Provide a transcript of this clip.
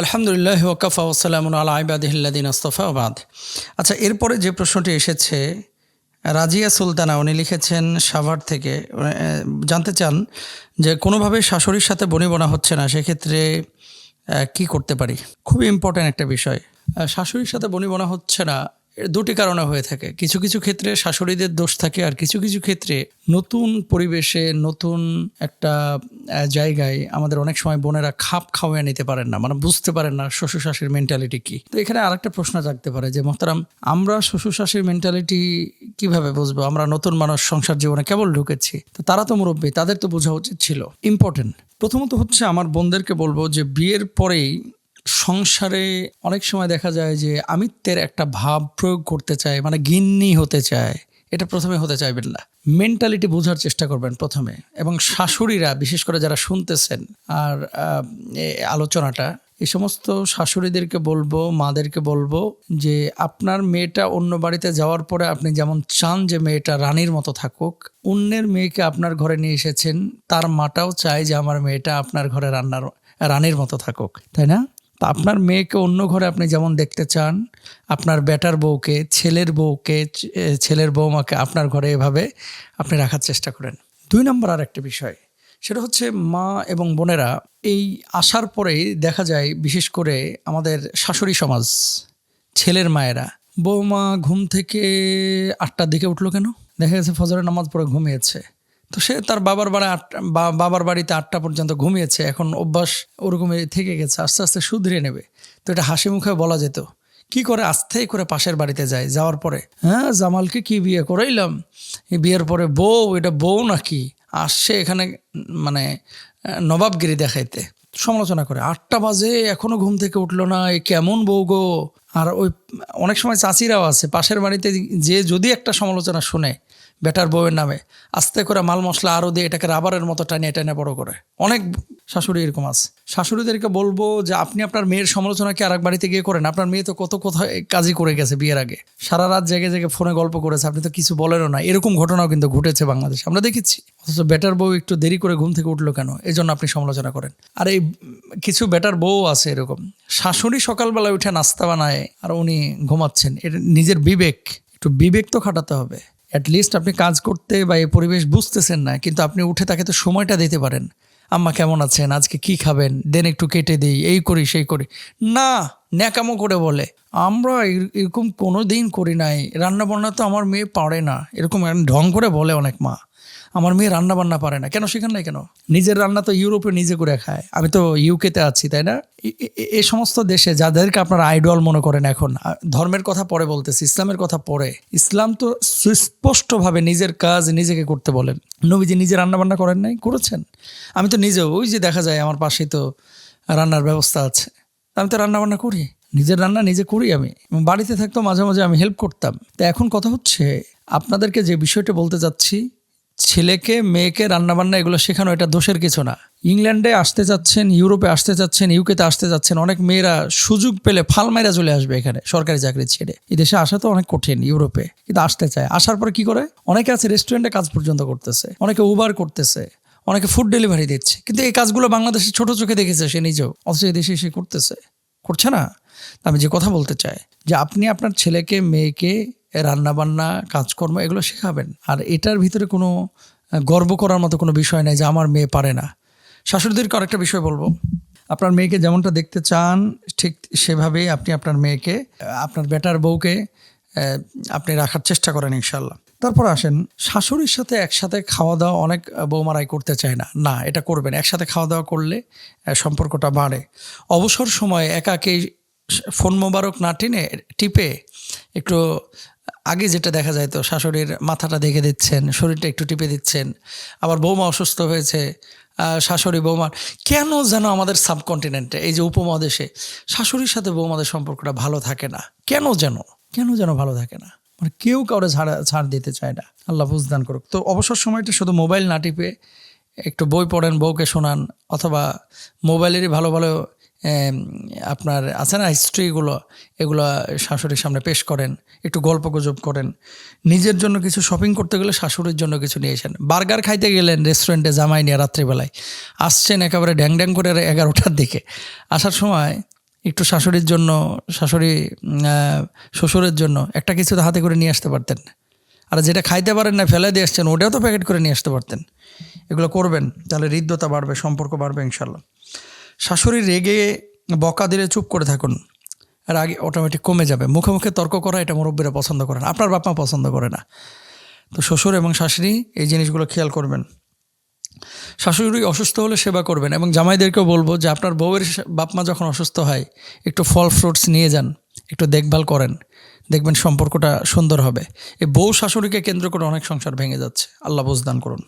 আলহামদুলিল্লাহ ওকাফা ওসালাম আলা আইবাদিহিল্লাদিন আস্তফা বাদ। আচ্ছা এরপরে যে প্রশ্নটি এসেছে, রাজিয়া সুলতানা, উনি লিখেছেন সাভার থেকে জানতে চান যে কোনোভাবে শাশুড়ির সাথে বনিবনা হচ্ছে না, সেক্ষেত্রে কি করতে পারি? খুব ইম্পর্ট্যান্ট একটা বিষয়। শাশুড়ির সাথে বনিবনা হচ্ছে না দুটি কারণে হয়ে থাকে। কিছু কিছু ক্ষেত্রে শাশুড়িদের দোষ থাকে আর কিছু কিছু ক্ষেত্রে নতুন পরিবেশে নতুন একটা জায়গায় আমাদের অনেক সময় বোনেরা খাপ খাওয়াই নিতে পারেন না। মানে বুঝতে পারেন না শ্বশুর শাশুড়ির মেন্টালিটি কি। তো এখানে আরেকটা প্রশ্ন জাগতে পারে যে, মোহতারাম, আমরা শ্বশুর শাশুড়ির মেন্টালিটি কীভাবে বুঝব? আমরা নতুন মানুষ, সংসার জীবনে কেবল ঢুকেছি। তো তারা তো মুরব্বী, তাদের তো বোঝা উচিত ছিল। ইম্পর্টেন্ট প্রথমত হচ্ছে আমার বোনদেরকে বলব যে, বিয়ের পরেই সংসারে অনেক সময় দেখা যায় যে আমিত্বের একটা ভাব প্রয়োগ করতে চায় মানে গিন্নি হতে চায়, এটা প্রথমে হতে চাইবেন না। মেন্টালিটি বোঝার চেষ্টা করবেন প্রথমে। এবং শাশুড়িরা, বিশেষ করে যারা শুনতেছেন আর আলোচনাটা, এই সমস্ত শাশুড়িদেরকে বলব, মাদেরকে বলব যে আপনার মেয়েটা অন্য বাড়িতে যাওয়ার পরে আপনি যেমন চান যে মেয়েটা রানীর মতো থাকুক, অন্যের মেয়েকে আপনার ঘরে নিয়ে এসেছেন, তার মাটাও চায় যে আমার মেয়েটা আপনার ঘরে রান্নার, রানীর মতো থাকুক। তাই না? তা আপনার মেয়েকে অন্য ঘরে আপনি যেমন দেখতে চান, আপনার বেটার বউকে, ছেলের বউকে ছেলের বৌমাকে আপনার ঘরে এভাবে আপনি রাখার চেষ্টা করেন। দুই নম্বর আর একটা বিষয়, সেটা হচ্ছে মা এবং বোনেরা এই আসার পরেই দেখা যায়, বিশেষ করে আমাদের শাশুড়ি সমাজ, ছেলের মায়েরা বৌমা ঘুম থেকে আটটার দিকে উঠল কেন? দেখা গেছে ফজরের নামাজ পড়ে ঘুমিয়েছে। তো সে তার বাবার বাড়ি আটটা বাবার বাড়িতে আটটা পর্যন্ত ঘুমিয়েছে। এখন অভ্যাস ওরকমই থেকে গেছে, আস্তে আস্তে শুধরে নেবে। তো এটা হাসি মুখে বলা যেত। কি করে আস্তেই করে পাশের বাড়িতে যায় যাওয়ার পরে? হ্যাঁ জামালকে কি বিয়ে করাইলাম? বিয়ের পরে বউ, এটা বউ নাকি? আসছে এখানে মানে নবাবগিরি দেখাইতে। সমালোচনা করে, আটটা বাজে, এখনও ঘুম থেকে উঠল না, এ কেমন বউ গো? আর ওই, অনেক সময় চাচিরাও আছে, পাশের বাড়িতে যে যদি একটা সমালোচনা শুনে বেটার বউয়ের নামে। আস্তে করে মাল মশলা আরও দিয়ে এটাকে রাবারের মতো টানিয়ে টানিয়ে বড় করে। অনেক শাশুড়ি এরকম আছে। শাশুড়িদেরকে বলব যে, আপনি আপনার মেয়ের সমালোচনা কি আরেক বাড়িতে গিয়ে করেন। আপনার মেয়ে তো কত কোথায় কাজই করে গেছে বিয়ের আগে। সারা রাত জেগে জেগে ফোনে গল্প করেছে, আপনি তো কিছু বলেনও না। এরকম ঘটনাও কিন্তু ঘটেছে বাংলাদেশে, আমরা দেখেছি। অথচ বেটার বউ একটু দেরি করে ঘুম থেকে উঠল কেন? এই জন্য আপনি সমালোচনা করেন। আর এই কিছু বেটার বউ আছে এরকম। শাশুড়ি সকালবেলা উঠে নাস্তা বানায় আর উনি ঘুমাচ্ছেন। এটা নিজের বিবেক, একটু বিবেক তো খাটাতে হবে। অ্যাটলিস্ট আপনি কাজ করতে বা এই পরিবেশ বুঝতেছেন না, কিন্তু আপনি উঠে তাকে তো সময়টা দিতে পারেন। আম্মা কেমন আছেন? আজকে কি খাবেন? দেন একটু কেটে দিই, এই করি, সেই করি। না, ন্যাকামো করে বলে। আমরা এরকম কোনো দিন করি নাই। রান্না বান্না তো আমার মেয়ে পারে না। এরকম ঢং করে বলে অনেক মা। আমার মেয়ে রান্না বান্না পারে না। কেন শেখান নাই কেন? নিজের রান্না তো ইউরোপে নিজে করে খায়। আমি তো ইউকেতে আছি, তাই না? এ- সমস্ত দেশে যাদেরকে আপনারা আইডল মনে করেন এখন ধর্মের কথা পরে বলতেছি, ইসলামের কথা পরে। ইসলাম তো সুস্পষ্টভাবে নিজের কাজ নিজেকে করতে বলেন নবীজি নিজে রান্না বান্না করেন নাই, করেছেন। আমি তো নিজেও, ওই যে দেখা যায় আমার পাশেই তো রান্নার ব্যবস্থা আছে। আমি তো রান্না বান্না করি, নিজের রান্না নিজে করি আমি। বাড়িতে থাকতো মাঝে মাঝে আমি হেল্প করতাম। তো এখন কথা হচ্ছে, আপনাদেরকে যে বিষয়টা বলতে যাচ্ছি ছেলেকে, মেয়েকে, রান্নাবান্না, এগুলো শেখানো, এটা দোষের কিছু না। ইংল্যান্ডে আসতে যাচ্ছেন ইউরোপে আসতে যাচ্ছেন ইউকেতে আসতে যাচ্ছেন অনেক মেয়েরা সুযোগ পেলে ফাল মাইরা চলে আসবে এখানে, সরকারি চাকরি ছেড়ে। এই দেশে আসা তো অনেক কঠিন, ইউরোপে। কিন্তু আসতে চায়। আসার পর কি করে? অনেকে আছে রেস্টুরেন্টে কাজ পর্যন্ত করতেছে, অনেকে উবার করতেছে, অনেকে ফুড ডেলিভারি দিচ্ছে। কিন্তু এই কাজগুলো বাংলাদেশে ছোট চোখে দেখেছে সে নিজেও, অথচ দেশে এসে করতেছে। করছে না? আমি যে কথা বলতে চাই, যে আপনি আপনার ছেলেকে, মেয়েকে রান্নাবান্না, কাজকর্ম এগুলো শেখাবেন। আর এটার ভিতরে কোনো গর্ব করার মতো কোনো বিষয় নাই যে আমার মেয়ে পারে না। শাশুড়িদেরকে আরেকটা বিষয় বলব। আপনার মেয়েকে যেমনটা দেখতে চান, ঠিক সেভাবেই আপনি আপনার মেয়েকে, আপনার বেটার বউকে আপনি রাখার চেষ্টা করেন ইনশাল্লাহ তারপর আসেন, শাশুড়ির সাথে একসাথে খাওয়া দাওয়া অনেক বৌমারাই করতে চায় না। না, এটা করবেন। একসাথে খাওয়া দাওয়া করলে সম্পর্কটা বাড়ে। অবসর সময়ে একাকেই ফোন মোবারক না টেনে টিপে একটু আগে যেটা দেখা যায় তো শাশুড়ির মাথাটা দেখে দিচ্ছেন, শরীরটা একটু টিপে দিচ্ছেন, আবার বৌমা অসুস্থ হয়েছে শাশুড়ি বৌমার, কেন যেন আমাদের সাবকন্টিনেন্টে, এই যে উপমহাদেশে শাশুড়ির সাথে বৌমাদের সম্পর্কটা ভালো থাকে না? কেন যেন? কেন যেন ভালো থাকে না? মানে কেউ কাউরে ছাড়া ছাড় দিতে চায় না। আল্লাহ বুঝদান করুক। তো অবসর সময়টা শুধু মোবাইল না টিপে একটু বই পড়েন, বউকে শোনান, অথবা মোবাইলেরই ভালো ভালো আপনার আছে না হিস্ট্রিগুলো এগুলো? শাশুড়ির সামনে পেশ করেন, একটু গল্প গুজব করেন। নিজের জন্য কিছু শপিং করতে গেলে শাশুড়ির জন্য কিছু নিয়ে এসেন বার্গার খাইতে গেলেন রেস্টুরেন্টে জামাই নিয়ে রাত্রিবেলায়। আসছেন একেবারে ড্যাং ড্যাং করে এগারোটার দিকে। আসার সময় একটু শাশুড়ির জন্য, শাশুড়ি শ্বশুরের জন্য একটা কিছু তো হাতে করে নিয়ে আসতে পারতেন। আর যেটা খাইতে পারেন না, ফেলে দিয়ে আসছেন, ওটাও তো প্যাকেট করে নিয়ে আসতে পারতেন। এগুলো করবেন, তাহলে হৃদ্যতা বাড়বে, সম্পর্ক বাড়বে ইনশাল্লাহ। শাশুড়ি রেগে বকা দিলে চুপ করে থাকুন। আর আগে অটোমেটিক কমে যাবে। মুখে মুখে তর্ক করা এটা মুরব্বীরা পছন্দ করে না। আপনার বাপমা পছন্দ করে না। তো শ্বশুর এবং শাশুড়ি এই জিনিসগুলো খেয়াল করবেন। শাশুড়ি অসুস্থ হলে সেবা করবেন এবং জামাইদেরকেও বলব যে আপনার বউয়ের সা- বাপ যখন অসুস্থ হয়, একটু ফল ফ্রুটস নিয়ে যান, একটু দেখভাল করেন। দেখবেন সম্পর্কটা সুন্দর হবে। এই বউ শাশুড়িকে কেন্দ্র করে অনেক সংসার ভেঙে যাচ্ছে। আল্লাহ বুঝদান করুন।